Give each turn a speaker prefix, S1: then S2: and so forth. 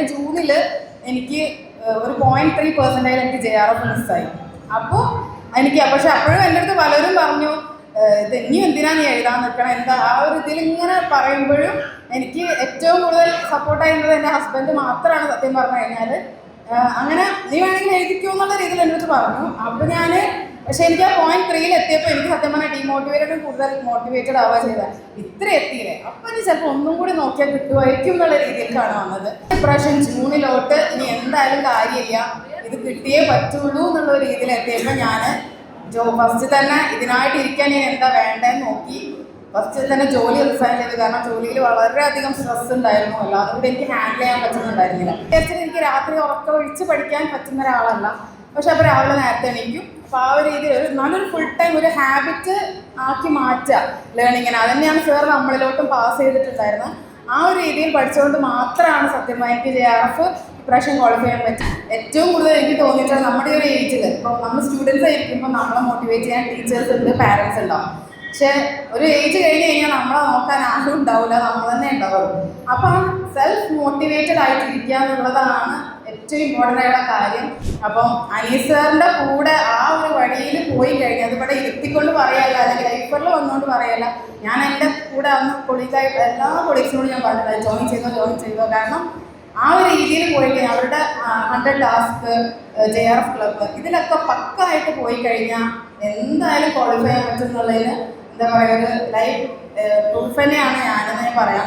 S1: കഴിഞ്ഞ ജൂണിൽ എനിക്ക് ഒരു പോയിന്റ് ത്രീ പെർസെന്റേജ് എനിക്ക് ജെ ആർ എഫ് മിസ്സായി അപ്പോൾ എനിക്ക് പക്ഷെ അപ്പോഴും എന്റെ അടുത്ത് പലരും പറഞ്ഞു ഇത് ഇനി എന്തിനാ നീ എഴുതാൻ നിൽക്കണം? എന്താ ആ ഒരു ഇതിൽ ഇങ്ങനെ പറയുമ്പോഴും എനിക്ക് ഏറ്റവും കൂടുതൽ സപ്പോർട്ട് ആയിരുന്നത് എന്റെ ഹസ്ബൻഡ് മാത്രമാണ് സത്യം പറഞ്ഞു കഴിഞ്ഞാൽ അങ്ങനെ നീ വേണമെങ്കിൽ എഴുതിക്കോ എന്നുള്ള രീതിയിൽ എന്റെ അടുത്ത് പറഞ്ഞു. അപ്പോൾ ഞാൻ പക്ഷെ എനിക്ക് ആ പോയിന്റ് ത്രീയിൽ എത്തിയപ്പോൾ എനിക്ക് സത്യം പറഞ്ഞാൽ ഡീമോട്ടിവേറ്റഡ് കൂടുതൽ മോട്ടിവേറ്റഡ് ആവുക ചെയ്ത ഇത്ര എത്തിയില്ലേ? അപ്പം ഇനി ചിലപ്പോൾ ഒന്നും കൂടി നോക്കിയാൽ കിട്ടുമായിരിക്കും എന്നുള്ള രീതിയിലേക്കാണ് വന്നത്. ഇപ്രാവശ്യം ജൂണിലോട്ട് ഇനി എന്തായാലും കാര്യമില്ല. ഇത് കിട്ടിയേ പറ്റുള്ളൂ എന്നുള്ള രീതിയിൽ എത്തിയപ്പോൾ ഞാൻ ജോ ഫസ്റ്റ് തന്നെ ഇതിനായിട്ട് ഇരിക്കാൻ ഞാൻ എന്താ വേണ്ടതെന്ന് നോക്കി. ഫസ്റ്റ് തന്നെ ജോലി റിസൈൻ ചെയ്തു. കാരണം ജോലിയിൽ വളരെയധികം സ്ട്രെസ് ഉണ്ടായിരുന്നു. അല്ലാതെ കൂടെ എനിക്ക് ഹാൻഡിൽ ചെയ്യാൻ പറ്റുന്നുണ്ടായിരുന്നില്ല. എനിക്ക് രാത്രി ഉറക്കം ഒഴിച്ച് പഠിക്കാൻ പറ്റുന്ന ഒരാളല്ല. പക്ഷെ അപ്പോൾ രാവിലെ നേരത്തെ എണീക്കും. അപ്പോൾ ആ ഒരു രീതിയിൽ ഒരു നല്ലൊരു ഫുൾ ടൈം ഒരു ഹാബിറ്റ് ആക്കി മാറ്റുക. ലേണിങ്ങിന് തന്നെയാണ് സാർ നമ്മളിലോട്ടും പാസ് ചെയ്തിട്ടുണ്ടായിരുന്നത് ആ ഒരു രീതിയിൽ പഠിച്ചുകൊണ്ട് മാത്രമാണ് സത്യമായി എനിക്ക് ജെ ആർ എഫ് ഇപ്രാവശ്യം ക്വാളിഫൈ ചെയ്യാൻ പറ്റും. ഏറ്റവും കൂടുതൽ എനിക്ക് തോന്നിയിട്ടുള്ളത് നമ്മുടെ ഒരു ഏജിൽ ഇപ്പോൾ നമ്മൾ സ്റ്റുഡൻസ് ആയിരിക്കുമ്പോൾ നമ്മളെ മോട്ടിവേറ്റ് ചെയ്യാൻ ടീച്ചേഴ്സ് ഉണ്ട് പാരൻസ് ഉണ്ടാവും. പക്ഷെ ഒരു ഏജ് കഴിഞ്ഞ് കഴിഞ്ഞാൽ നമ്മളെ നോക്കാൻ ആരും ഉണ്ടാവില്ല നമ്മൾ തന്നെ ഉണ്ടാവുള്ളൂ. അപ്പം സെൽഫ് മോട്ടിവേറ്റഡ് ആയിട്ടിരിക്കുക എന്നുള്ളതാണ് ഏറ്റവും ഇമ്പോർട്ടന്റ് ആയിട്ടുള്ള കാര്യം. അപ്പം അനീസ് സാറിന്റെ കൂടെ പോയി കഴിഞ്ഞു. അതിവിടെ ഇരുത്തിക്കൊണ്ട് പറയല്ല. അല്ലെങ്കിൽ ലൈഫറിൽ വന്നുകൊണ്ട് പറയല്ല. ഞാൻ എന്റെ കൂടെ അന്ന് കൊളീഗായിട്ട് എല്ലാ കൊളീഗ്സിനോടും ഞാൻ പറഞ്ഞില്ല ജോയിൻ ചെയ്തോ ജോയിൻ ചെയ്തോ. കാരണം ആ ഒരു രീതിയിൽ പോയി കഴിഞ്ഞാൽ അവരുടെ hundred task J R F club ഇതിലൊക്കെ പക്കായിട്ട് പോയി കഴിഞ്ഞാൽ എന്തായാലും ക്വാളിഫൈ ചെയ്യാൻ പറ്റും എന്നുള്ളതിന് എന്താ പറയുക ലൈഫ് പ്രൂഫ് തന്നെയാണ് ഞാനെന്ന് പറയാം.